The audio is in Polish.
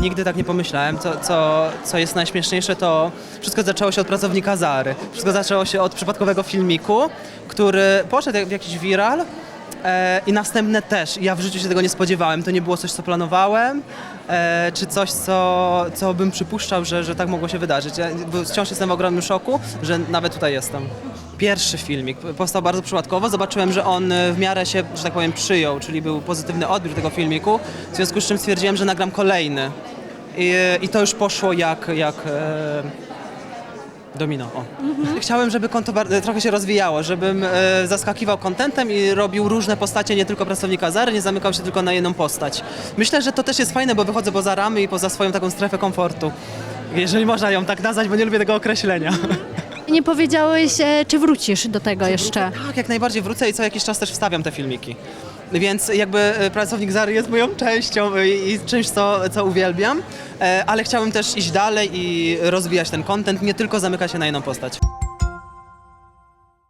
Nigdy tak nie pomyślałem. Co, co, co jest najśmieszniejsze, to wszystko zaczęło się od pracownika Zary. Wszystko zaczęło się od przypadkowego filmiku, który poszedł w jakiś viral. E, I następne też. Ja w życiu się tego nie spodziewałem. To nie było coś, co planowałem, e, czy coś, co, co bym przypuszczał, że, że tak mogło się wydarzyć. Ja wciąż jestem w ogromnym szoku, że nawet tutaj jestem. Pierwszy filmik powstał bardzo przypadkowo. Zobaczyłem, że on e, w miarę się, że tak powiem, przyjął, czyli był pozytywny odbiór tego filmiku. W związku z czym stwierdziłem, że nagram kolejny. I, i to już poszło jak, jak e, domino. O. Chciałem, żeby konto bar- trochę się rozwijało, żebym e, zaskakiwał kontentem i robił różne postacie, nie tylko pracownika Zary, nie zamykał się tylko na jedną postać. Myślę, że to też jest fajne, bo wychodzę poza ramy i poza swoją taką strefę komfortu. Jeżeli można ją tak nazwać, bo nie lubię tego określenia. Nie powiedziałeś, e, czy wrócisz do tego jeszcze. Tak, jak najbardziej wrócę i co jakiś czas też wstawiam te filmiki. Więc jakby e, pracownik Zary jest moją częścią i, i czymś, co, co uwielbiam, e, ale chciałbym też iść dalej i rozwijać ten content, nie tylko zamykać się na jedną postać.